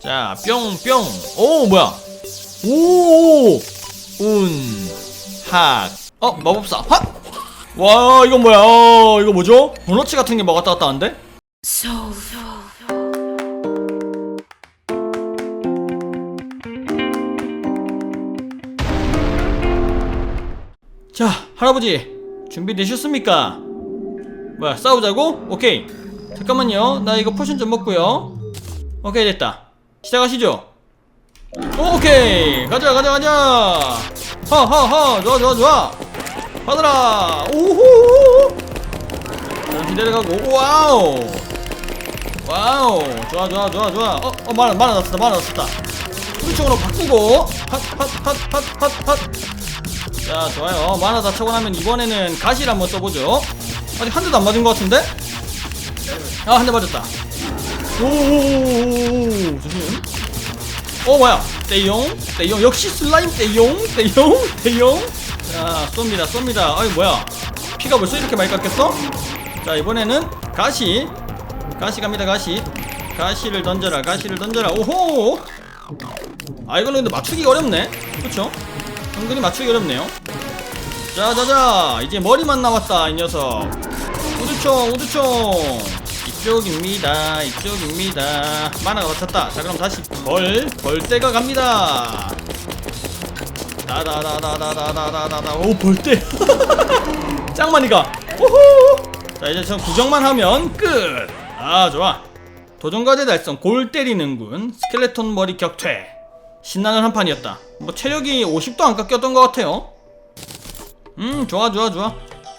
자, 뿅 뿅. 오, 뭐야? 오, 운, 학. 어, 마법사. 확. 와, 이건 뭐야? 어, 이거 뭐죠? 도너츠 같은 게 막 왔다 갔다 하는데? So, 자, 할아버지. 준비되셨습니까? 뭐야, 싸우자고? 오케이. 잠깐만요. 나 이거 포션 좀 먹고요. 오케이, 됐다. 시작하시죠. 오케이. 가자, 가자, 가자. 허허허. 좋아, 좋아, 좋아. 받아라. 오호. 다시 내려가고. 와우. 와우. 좋아, 좋아, 좋아, 좋아. 어, 어, 말아, 말아 났었다, 말아 났었다. 우측으로 바꾸고. 핫, 핫, 핫, 핫, 핫, 핫. 자 좋아요 만화 다 차고 나면 이번에는 가시를 한번 써보죠 아직 한 대도 안 맞은 것 같은데? 아 한 대 맞았다 오오오오오 조심 어 뭐야? 떼용? 떼용. 역시 슬라임 떼용? 떼용? 떼용? 자 쏩니다 쏩니다. 아이 뭐야? 피가 벌써 이렇게 많이 깎였어? 자 이번에는 가시. 가시 갑니다 가시. 가시를 던져라 가시를 던져라. 오호! 아 이거는 근데 맞추기가 어렵네. 그쵸? 은근히 맞추기 어렵네요. 자자자. 이제 머리만 남았다 이 녀석. 우두총 우두총 이쪽입니다. 이쪽입니다. 만화가 맞췄다. 자 그럼 다시 벌 벌떼가 갑니다. 다다다다다다다다다 오 벌떼 짱 많이 가. 우후. 자 이제 저 구경만 하면 끝 아 좋아. 도전과제 달성 골 때리는군. 스켈레톤 머리 격퇴. 신나는 한 판이었다. 뭐 체력이 50도 안 깎였던 것 같아요. 음 좋아 좋아 좋아.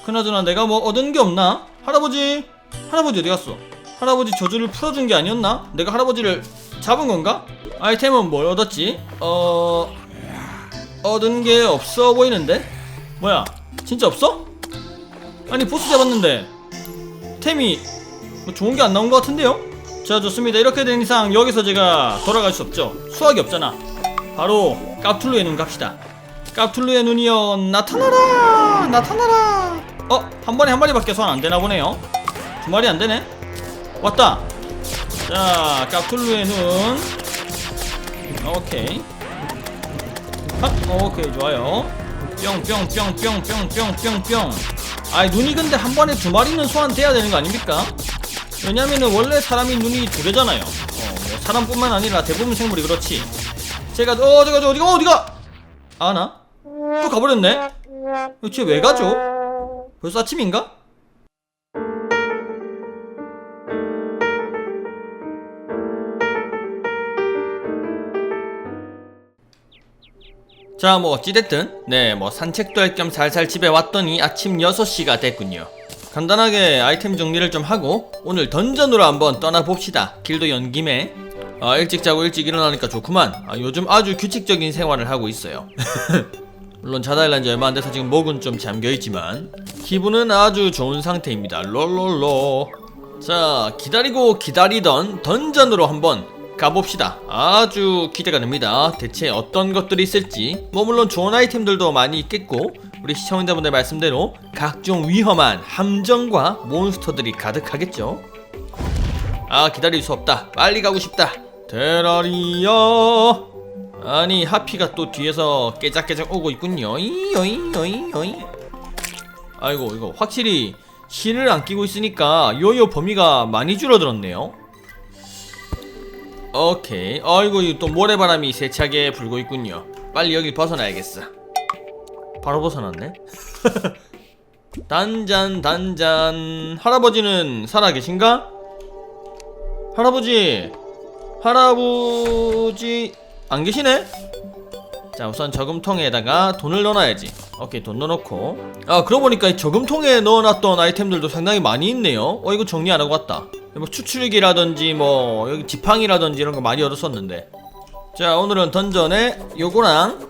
그나저나 내가 뭐 얻은 게 없나? 할아버지 할아버지 어디 갔어? 할아버지 저주를 풀어준 게 아니었나? 내가 할아버지를 잡은 건가? 아이템은 뭘 얻었지? 어... 얻은 게 없어 보이는데? 뭐야 진짜 없어? 아니 보스 잡았는데 템이 뭐 좋은 게 안 나온 것 같은데요? 자 좋습니다 이렇게 된 이상 여기서 제가 돌아갈 수 없죠 수학이 없잖아 바로 깝툴루의 눈 갑시다 깝툴루의 눈이여 나타나라 나타나라 어? 한 번에 한 마리밖에 소환 안 되나 보네요 두 마리 안 되네. 왔다. 자 깝툴루의 눈. 오케이. 아, 오케이 좋아요. 뿅뿅뿅뿅뿅뿅뿅뿅. 아이 눈이 근데 한 번에 두 마리는 소환돼야 되는 거 아닙니까? 왜냐면은 원래 사람이 눈이 두 개잖아요. 어, 뭐 사람뿐만 아니라 대부분 생물이 그렇지. 제가 어저 어디가? 어디가? 아나? 또 가버렸네? 쟤왜 가죠? 벌써 아침인가 자 뭐 어찌됐든 네 뭐 산책도 할 겸 살살 집에 왔더니 아침 6시가 됐군요. 간단하게 아이템 정리를 좀 하고 오늘 던전으로 한번 떠나봅시다. 길도 연 김에. 아 일찍 자고 일찍 일어나니까 좋구만. 아, 요즘 아주 규칙적인 생활을 하고 있어요. 물론 자다 일어난 지 얼마 안 돼서 지금 목은 좀 잠겨있지만 기분은 아주 좋은 상태입니다. 롤롤로 자 기다리고 기다리던 던전으로 한번 가봅시다. 아주 기대가 됩니다. 대체 어떤 것들이 있을지. 뭐 물론 좋은 아이템들도 많이 있겠고 우리 시청자분들 말씀대로 각종 위험한 함정과 몬스터들이 가득하겠죠. 아 기다릴 수 없다. 빨리 가고 싶다. 테라리아. 아니 하피가 또 뒤에서 깨작깨작 오고 있군요. 이어이어이어이. 아이고 이거 확실히 실을 안 끼고 있으니까 요요 범위가 많이 줄어들었네요 오케이. 아이고 이또 모래바람이 세차게 불고 있군요. 빨리 여기 벗어나야겠어. 바로 벗어났네? 단잔 단잔. 할아버지는 살아계신가? 할아버지 할아버지 안 계시네? 자 우선 저금통에다가 돈을 넣어놔야지. 오케이 돈 넣어놓고. 아 그러고 보니까 이 저금통에 넣어놨던 아이템들도 상당히 많이 있네요. 어 이거 정리 안 하고 왔다 뭐 추출기라든지 뭐 여기 지팡이라든지 이런 거 많이 얻었었는데. 자 오늘은 던전에 요거랑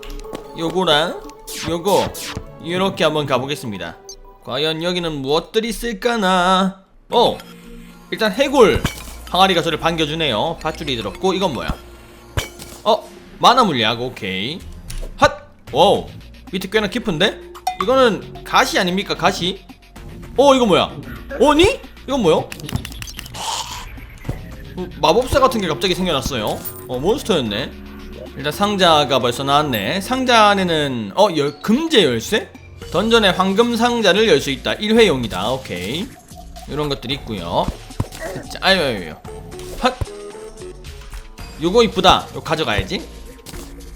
요거랑 요거 이렇게 한번 가보겠습니다. 과연 여기는 무엇들이 있을까나. 어 일단 해골 항아리가 저를 반겨주네요. 밧줄이 들었고 이건 뭐야? 어 만화 물약 오케이. 핫! 와우 밑에 꽤나 깊은데? 이거는 가시 아닙니까 가시? 어 이거 뭐야? 어니? 이건 뭐야 어, 마법사 같은 게 갑자기 생겨났어요. 어 몬스터였네. 일단 상자가 벌써 나왔네. 상자 안에는 어 열, 금제 열쇠? 던전의 황금 상자를 열 수 있다. 1회용이다. 오케이. 이런 것들이 있고요. 자 아유 아유 아유. 핫 요거 이쁘다. 요거 가져가야지.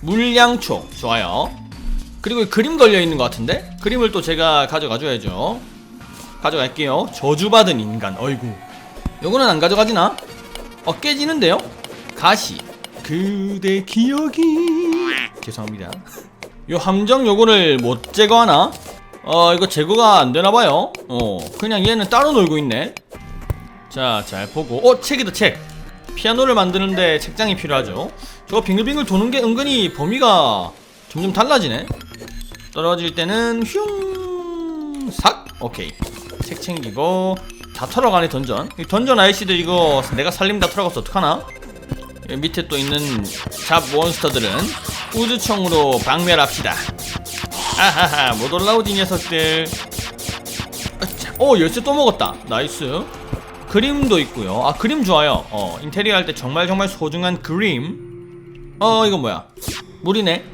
물량초. 좋아요. 그리고 이 그림 걸려있는 것 같은데? 그림을 또 제가 가져가줘야죠. 가져갈게요. 저주받은 인간. 어이구. 요거는 안 가져가지나? 어 깨지는데요? 가시. 그대 기억이. 죄송합니다. 요 함정 요거를 못 제거하나? 어 이거 제거가 안 되나봐요. 어 그냥 얘는 따로 놀고 있네. 자 잘 보고. 어 책이다 책. 피아노를 만드는데 책장이 필요하죠. 저거 빙글빙글 도는 게 은근히 범위가 점점 달라지네. 떨어질 때는 흉삭! 오케이. 책 챙기고 다 털어가네 던전. 이 던전 아이씨들 이거 내가 살림 다 털어가서 어떡하나? 밑에 또 있는 잡 몬스터들은 우주총으로 박멸합시다. 아하하 못 올라오지 이 녀석들. 어 열쇠 또 먹었다. 나이스. 그림도 있고요. 아 그림 좋아요. 어 인테리어 할 때 정말 정말 소중한 그림. 어 이건 뭐야? 물이네.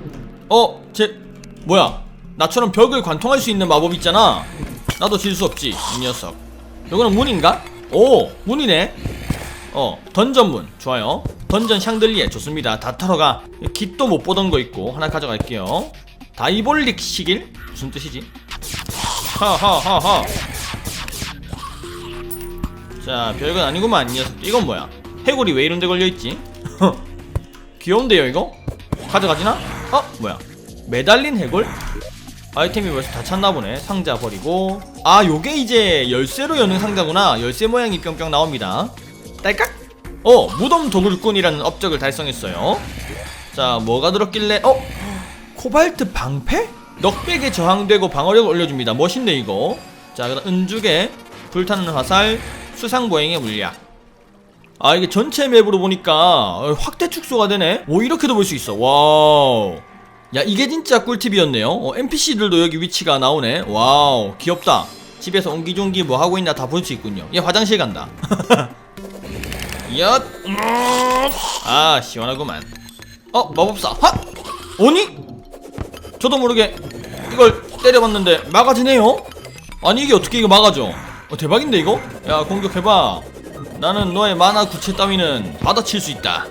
어제 뭐야? 나처럼 벽을 관통할 수 있는 마법 있잖아. 나도 질 수 없지 이 녀석 이거는 문인가? 오 문이네 어 던전문 좋아요 던전 샹들리에 좋습니다 다 털어가 깃도 못 보던 거 있고 하나 가져갈게요 다이볼릭 시길? 무슨 뜻이지? 하하하하 자 별건 아니구만 이 녀석 이건 뭐야 해골이 왜 이런데 걸려있지? 귀여운데요 이거? 가져가지나? 어? 뭐야 매달린 해골? 아이템이 벌써 다 찼나보네. 상자 버리고. 아 요게 이제 열쇠로 여는 상자구나. 열쇠 모양이 뿅뿅 나옵니다. 딸깍? 어 무덤 도굴꾼이라는 업적을 달성했어요. 자 뭐가 들었길래? 어? 코발트 방패? 넉백에 저항되고 방어력을 올려줍니다. 멋있네 이거. 자 그다음 은죽에 불타는 화살 수상보행의 물약. 아 이게 전체 맵으로 보니까 어, 확대 축소가 되네? 오 이렇게도 볼 수 있어. 와우 야 이게 진짜 꿀팁이었네요. 어, NPC들도 여기 위치가 나오네. 와우 귀엽다. 집에서 옹기종기 뭐 하고 있나 다 볼 수 있군요. 얘 화장실 간다. 엿! 아 시원하구만. 어 마법사. 하! 오니? 저도 모르게 이걸 때려봤는데 막아지네요? 아니 이게 어떻게 이거 막아져 어 대박인데 이거? 야 공격해봐. 나는 너의 만화 구체 따위는 받아칠 수 있다.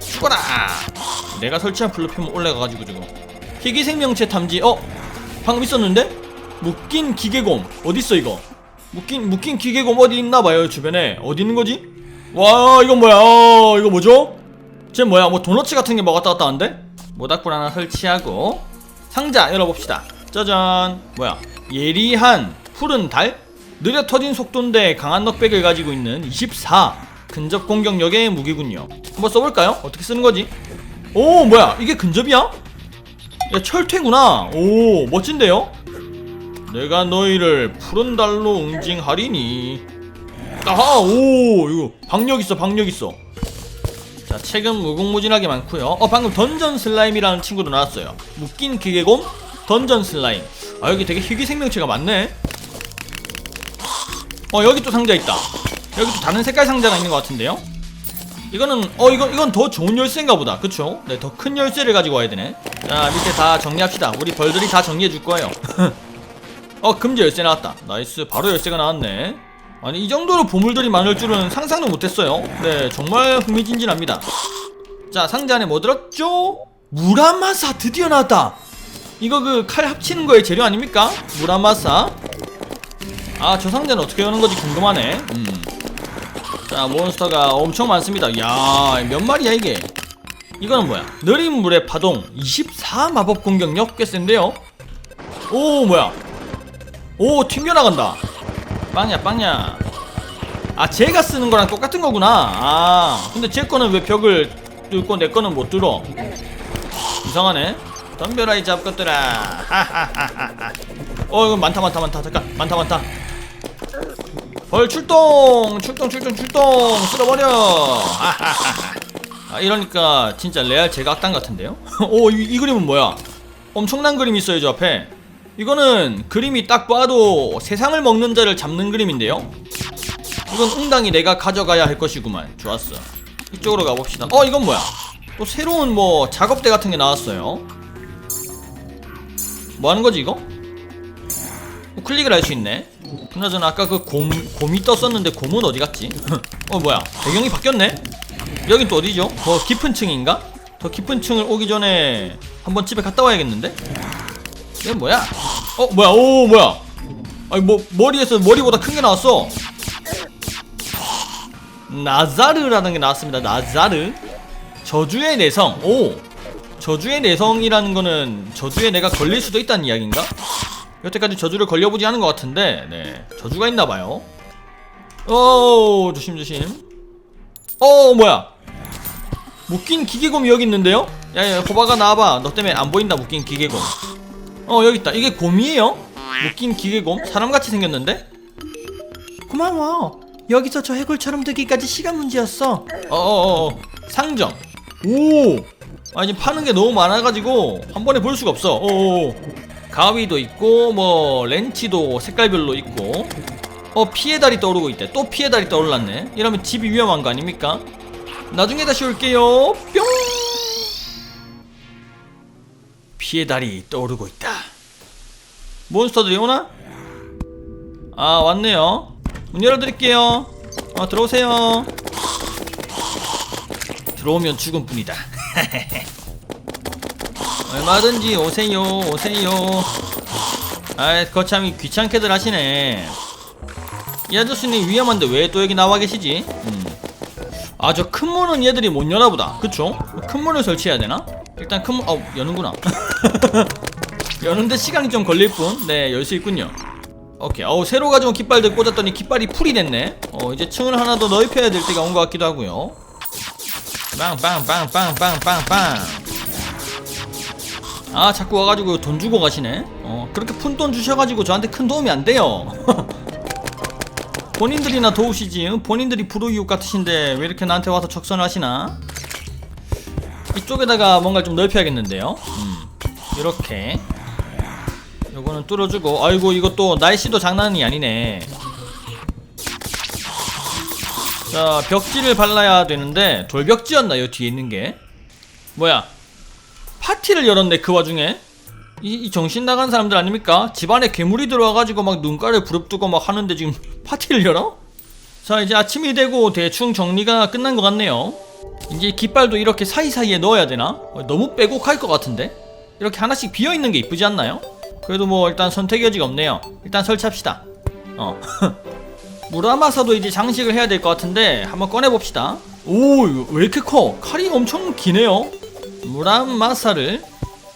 죽어라! 내가 설치한 플랫폼 올라가가지고 지금 희귀 생명체 탐지 어? 방금 있었는데? 묶인 기계곰 어딨어 이거 묶인 묶인 기계곰 어디 있나봐요 주변에 어디 있는 거지? 와 이건 뭐야 어, 이거 뭐죠? 쟤 뭐야 뭐 도너츠 같은 게뭐 갔다 하는데? 모닥불 하나 설치하고 상자 열어봅시다 짜잔 뭐야 예리한 푸른 달? 느려 터진 속도인데 강한 넉백을 가지고 있는 24 근접 공격력의 무기군요 한번 써볼까요? 어떻게 쓰는 거지? 오 뭐야 이게 근접이야? 야 철퇴구나. 오 멋진데요? 내가 너희를 푸른 달로 응징하리니. 아하 오 이거 박력 있어 박력 있어. 자 책은 무궁무진하게 많고요. 어 방금 던전 슬라임이라는 친구도 나왔어요. 묶인 기계곰 던전 슬라임. 아 여기 되게 희귀 생명체가 많네. 어 여기 또 상자 있다. 여기 또 다른 색깔 상자가 있는 것 같은데요 이거는 어 이건 이건 더 좋은 열쇠인가 보다. 그쵸? 네더 큰 열쇠를 가지고 와야 되네. 자 밑에 다 정리합시다. 우리 벌들이 다 정리해 줄 거예요. 어 금지 열쇠 나왔다. 나이스. 바로 열쇠가 나왔네. 아니 이 정도로 보물들이 많을 줄은 상상도 못했어요. 네 정말 흥미진진합니다. 자 상자 안에 뭐 들었죠? 무라마사 드디어 나왔다. 이거 그 칼 합치는 거의 재료 아닙니까? 무라마사. 아 저 상자는 어떻게 여는 거지 궁금하네. 음. 자 몬스터가 엄청 많습니다. 야몇 마리야 이게? 이거는 뭐야? 느린 물의 파동. 24 마법 공격력? 꽤 센데요? 오 뭐야? 오 튕겨나간다. 빵야 빵야. 아 제가 쓰는 거랑 똑같은 거구나. 아 근데 제 거는 왜 벽을 뚫고 내 거는 못 뚫어? 이상하네. 덤벼라 이 잡것들아. 하하하하하 어 이거 많다 많다 많다. 잠깐 많다 많다 벌 출동! 출동 출동 출동! 쓸어버려! 아 이러니까 진짜 레알 제각당 같은데요? 오 이, 이 그림은 뭐야? 엄청난 그림이 있어요 저 앞에. 이거는 그림이 딱 봐도 세상을 먹는 자를 잡는 그림인데요? 이건 응당히 내가 가져가야 할 것이구만. 좋았어. 이쪽으로 가봅시다. 어 이건 뭐야? 또 새로운 뭐 작업대 같은 게 나왔어요. 뭐 하는 거지 이거? 어, 클릭을 할 수 있네 그나저나 아까 그 곰, 곰이 떴었는데 곰은 어디 갔지? 어 뭐야 배경이 바뀌었네? 여긴 또 어디죠? 더 깊은 층인가? 더 깊은 층을 오기 전에 한번 집에 갔다 와야겠는데? 이건 뭐야? 어 뭐야 오 뭐야 아니 뭐 머리에서 머리보다 큰 게 나왔어 나자르라는 게 나왔습니다 나자르 저주의 내성 오 저주의 내성이라는 거는 저주에 내가 걸릴 수도 있다는 이야기인가? 여태까지 저주를 걸려보지 않은 것 같은데 네. 저주가 있나봐요. 오 조심조심. 어 뭐야? 묶인 기계곰이 여기 있는데요? 야야 호박아 나와봐. 너 때문에 안 보인다 묶인 기계곰. 어 여기 있다. 이게 곰이에요? 묶인 기계곰? 사람같이 생겼는데? 고마워. 여기서 저 해골처럼 되기까지 시간 문제였어. 어어어 상점. 오! 아니 파는 게 너무 많아가지고 한 번에 볼 수가 없어. 오 가위도 있고 뭐 렌치도 색깔별로 있고. 어 피해달이 떠오르고 있대. 또 피해달이 떠올랐네. 이러면 집이 위험한 거 아닙니까? 나중에 다시 올게요. 뿅! 피해달이 떠오르고 있다. 몬스터들이 오나? 아 왔네요. 문 열어드릴게요. 어 들어오세요. 들어오면 죽은 뿐이다 얼마든지 오세요 오세요. 아이 거참 귀찮게들 하시네. 이 아저씨는 위험한데 왜 또 여기 나와 계시지? 음. 아저 큰 문은 얘들이 못 여나보다. 그쵸? 큰 문을 설치해야 되나? 일단 큰 문.. 어 여는구나. 여는데 시간이 좀 걸릴 뿐. 네 열 수 있군요. 오케이. 어우 새로 가져온 깃발들 꽂았더니 깃발이 풀이 됐네. 어 이제 층을 하나 더 넓혀야 될 때가 온 것 같기도 하고요. 빵빵빵빵빵빵빵 아 자꾸 와가지고 돈 주고 가시네. 어 그렇게 푼 돈 주셔가지고 저한테 큰 도움이 안 돼요. 본인들이나 도우시지. 응? 본인들이 불우이웃 같으신데 왜 이렇게 나한테 와서 적선을 하시나? 이쪽에다가 뭔가를 좀 넓혀야겠는데요. 음 이렇게. 요거는 뚫어주고. 아이고 이것도 날씨도 장난이 아니네. 자 벽지를 발라야 되는데 돌벽지였나 요? 뒤에 있는 게? 뭐야 파티를 열었네 그 와중에 이, 이 정신 나간 사람들 아닙니까? 집안에 괴물이 들어와가지고 막 눈가를 부릅뜨고 막 하는데 지금 파티를 열어? 자 이제 아침이 되고 대충 정리가 끝난 것 같네요 이제 깃발도 이렇게 사이사이에 넣어야 되나? 어, 너무 빼곡할 것 같은데? 이렇게 하나씩 비어있는 게 이쁘지 않나요? 그래도 뭐 일단 선택 여지가 없네요 일단 설치합시다 어 무라마사도 이제 장식을 해야 될 것 같은데 한번 꺼내봅시다 오 왜 이렇게 커? 칼이 엄청 기네요 무라마사를?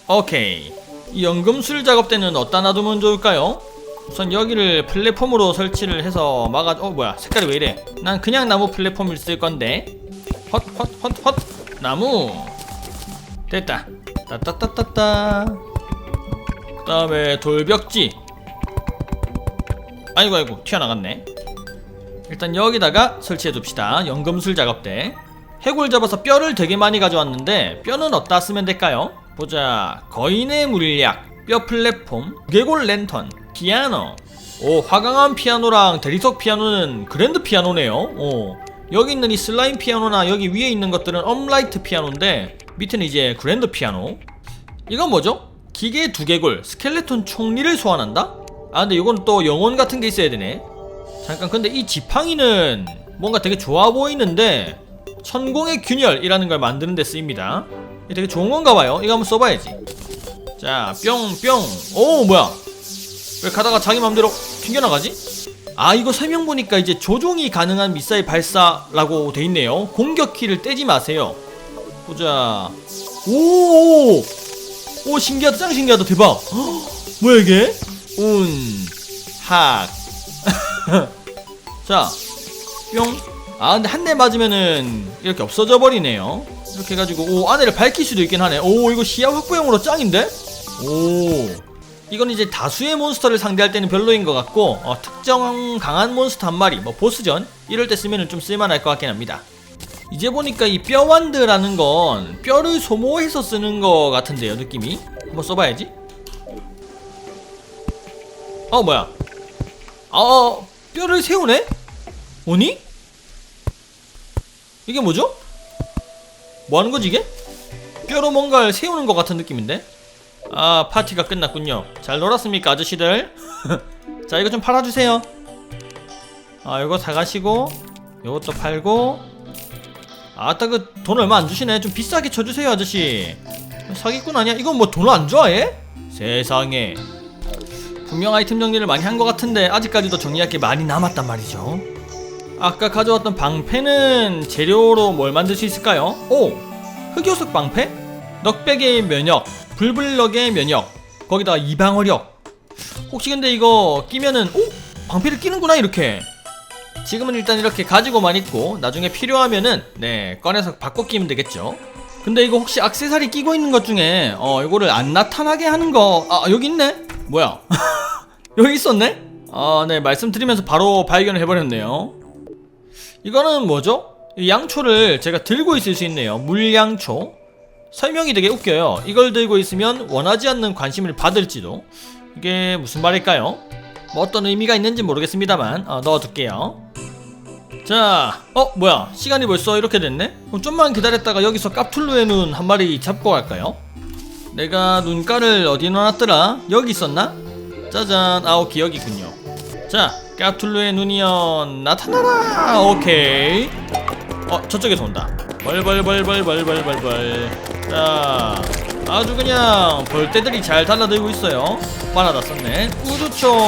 오케이. 이 연금술 작업대는 어디다 놔두면 좋을까요? 우선 여기를 플랫폼으로 설치를 해서 막아 어 뭐야 색깔이 왜 이래? 난 그냥 나무 플랫폼을 쓸 건데. 헛 헛 헛 헛. 나무. 됐다. 따따따따따. 그 다음에 돌벽지. 아이고 아이고 튀어나갔네. 일단 여기다가 설치해 둡시다. 연금술 작업대 해골 잡아서 뼈를 되게 많이 가져왔는데 뼈는 어디다 쓰면 될까요? 보자 거인의 물약 뼈 플랫폼 괴골 랜턴 피아노 오 화강한 피아노랑 대리석 피아노는 그랜드 피아노네요 오 여기 있는 이 슬라임 피아노나 여기 위에 있는 것들은 업라이트 피아노인데 밑에는 이제 그랜드 피아노 이건 뭐죠? 기계 두개골 스켈레톤 총리를 소환한다? 아 근데 이건 또 영혼 같은 게 있어야 되네 잠깐 근데 이 지팡이는 뭔가 되게 좋아 보이는데 천공의 균열이라는 걸 만드는 데 쓰입니다. 되게 좋은 건가 봐요. 이거 한번 써봐야지. 자 뿅뿅. 오 뭐야? 왜 가다가 자기 맘대로 튕겨나가지? 아 이거 설명 보니까 이제 조종이 가능한 미사일 발사라고 돼 있네요. 공격 키를 떼지 마세요. 보자. 오오. 오 신기하다. 짱 신기하다. 대박. 헉, 뭐야 이게? 운학. 자, 뿅. 아, 근데 한 대 맞으면은 이렇게 없어져 버리네요. 이렇게 해가지고, 오, 안에를 밝힐 수도 있긴 하네. 오, 이거 시야 확보용으로 짱인데? 오. 이건 이제 다수의 몬스터를 상대할 때는 별로인 것 같고, 어, 특정 강한 몬스터 한 마리, 뭐 보스전, 이럴 때 쓰면은 좀 쓸만할 것 같긴 합니다. 이제 보니까 이 뼈완드라는 건 뼈를 소모해서 쓰는 것 같은데요, 느낌이? 한번 써봐야지. 어, 뭐야. 어, 뼈를 세우네? 오니? 이게 뭐죠? 뭐 하는 거지 이게? 뼈로 뭔가를 세우는 것 같은 느낌인데? 아 파티가 끝났군요 잘 놀았습니까 아저씨들? 자 이거 좀 팔아주세요 아 이거 사가시고 요것도 팔고 아따 그 돈 얼마 안 주시네 좀 비싸게 쳐주세요 아저씨 사기꾼 아니야? 이건 뭐 돈을 안 좋아해? 세상에 분명 아이템 정리를 많이 한 것 같은데 아직까지도 정리할 게 많이 남았단 말이죠 아까 가져왔던 방패는 재료로 뭘 만들 수 있을까요? 오! 흑요석 방패? 넉백의 면역 불블럭의 면역 거기다가 이방어력 혹시 근데 이거 끼면은 오! 방패를 끼는구나 이렇게 지금은 일단 이렇게 가지고만 있고 나중에 필요하면은 네 꺼내서 바꿔 끼면 되겠죠 근데 이거 혹시 악세사리 끼고 있는 것 중에 어 이거를 안 나타나게 하는 거 아 여기 있네 뭐야 여기 있었네 아 네 말씀드리면서 바로 발견을 해버렸네요 이거는 뭐죠? 이 양초를 제가 들고 있을 수 있네요. 물양초. 설명이 되게 웃겨요. 이걸 들고 있으면 원하지 않는 관심을 받을지도. 이게 무슨 말일까요? 뭐 어떤 의미가 있는지 모르겠습니다만 어, 넣어둘게요. 자, 어 뭐야? 시간이 벌써 이렇게 됐네? 그럼 좀만 기다렸다가 여기서 깝툴루의 눈 한 마리 잡고 갈까요? 내가 눈가를 어디 넣어놨더라? 여기 있었나? 짜잔, 아 여기 있군요. 자, 깝툴루의 눈이여 나타나라! 오케이. 어 저쪽에서 온다. 벌벌벌벌벌벌벌벌. 자 아주 그냥 벌떼들이 잘 달라들고 있어요. 바나다 썼네. 우주총.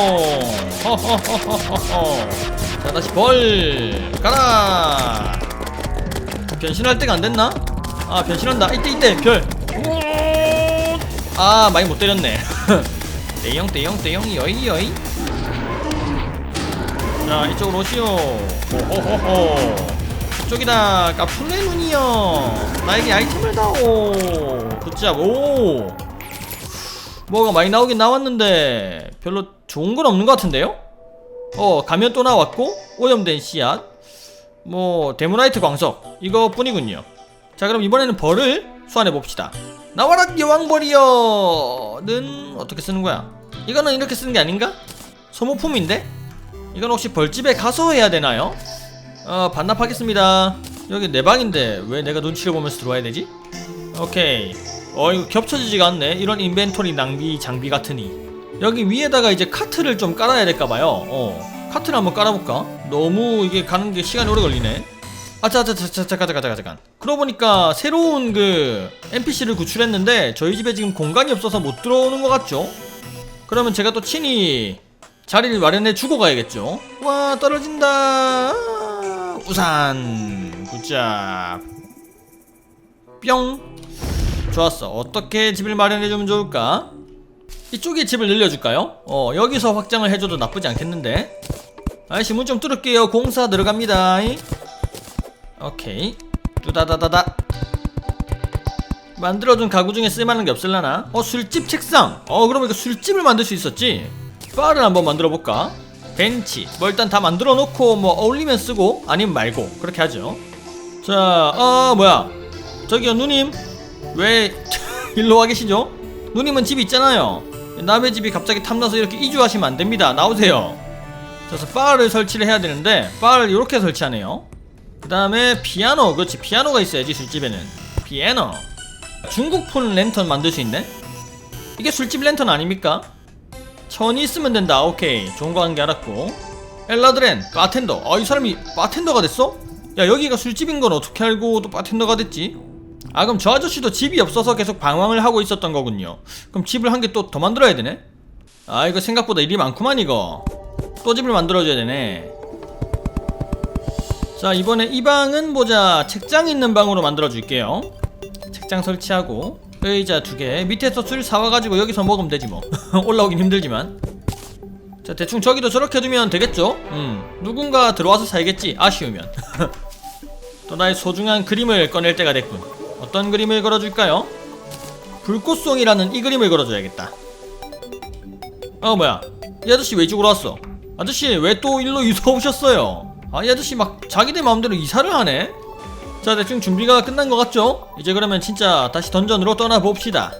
허허허허허 자 다시 벌. 가라! 변신할 때가 안 됐나? 아 변신한다. 이때 이때 별아 많이 못 때렸네. 떼용 떼용 떼용 여이 여이 자 이쪽으로 오시오. 호호호호. 이쪽이다. 까풀레 눈이여 나에게 아이템을 다오. 굿잡. 오. 뭐가 많이 나오긴 나왔는데 별로 좋은 건 없는 것 같은데요? 어 가면 또 나왔고 오염된 씨앗. 뭐 데모나이트 광석. 이거뿐이군요. 자 그럼 이번에는 벌을 소환해 봅시다. 나와라 여왕벌이여 는 어떻게 쓰는 거야? 이거는 이렇게 쓰는 게 아닌가? 소모품인데? 이건 혹시 벌집에 가서 해야 되나요? 어 반납하겠습니다 여기 내 방인데 왜 내가 눈치를 보면서 들어와야 되지? 오케이 어 이거 겹쳐지지가 않네 이런 인벤토리 낭비 장비 같으니 여기 위에다가 이제 카트를 좀 깔아야 될까봐요 어 카트를 한번 깔아볼까? 너무 이게 가는 게 시간이 오래 걸리네 아자 아자 아자 잠깐 잠깐 잠깐 잠깐 그러고 보니까 새로운 그 NPC를 구출했는데 저희 집에 지금 공간이 없어서 못 들어오는 것 같죠? 그러면 제가 또 친히 자리를 마련해 주고 가야겠죠. 와 떨어진다. 우산. 굿잡. 뿅. 좋았어. 어떻게 집을 마련해 주면 좋을까? 이쪽에 집을 늘려줄까요? 어 여기서 확장을 해줘도 나쁘지 않겠는데. 아저씨 문 좀 뚫을게요. 공사 들어갑니다. 오케이. 뚜다다다다. 만들어둔 가구 중에 쓸만한 게 없을라나? 어 술집 책상. 어 그럼 이거 술집을 만들 수 있었지 바를 한번 만들어 볼까? 벤치. 뭐 일단 다 만들어 놓고 뭐 어울리면 쓰고 아니면 말고 그렇게 하죠. 자 아 뭐야? 저기요 누님. 왜 일로 와 계시죠? 누님은 집 있잖아요. 남의 집이 갑자기 탐나서 이렇게 이주하시면 안 됩니다. 나오세요. 그래서 바를 설치를 해야 되는데 바를 이렇게 설치하네요. 그 다음에 피아노. 그렇지 피아노가 있어야지 술집에는. 피아노. 중국폰 랜턴 만들 수 있네? 이게 술집 랜턴 아닙니까? 천이 있으면 된다. 오케이. 좋은 거한게 알았고. 엘라드렌 바텐더. 아 이 사람이 바텐더가 됐어? 야 여기가 술집인 건 어떻게 알고 또 바텐더가 됐지? 아 그럼 저 아저씨도 집이 없어서 계속 방황을 하고 있었던 거군요. 그럼 집을 한 개 또 더 만들어야 되네? 아 이거 생각보다 일이 많구만 이거. 또 집을 만들어줘야 되네. 자 이번에 이 방은 보자. 책장 있는 방으로 만들어 줄게요. 책장 설치하고 의자 두 개. 밑에서 술 사와가지고 여기서 먹으면 되지 뭐. 올라오긴 힘들지만. 자 대충 저기도 저렇게 두면 되겠죠? 음. 누군가 들어와서 살겠지? 아쉬우면. 또 나의 소중한 그림을 꺼낼 때가 됐군. 어떤 그림을 걸어줄까요? 불꽃송이라는 이 그림을 걸어줘야겠다. 어 뭐야. 이 아저씨 왜 이쪽으로 왔어? 아저씨 왜 또 일로 이사 오셨어요? 아이 아저씨 막 자기들 마음대로 이사를 하네 자 대충 준비가 끝난 것 같죠? 이제 그러면 진짜 다시 던전으로 떠나봅시다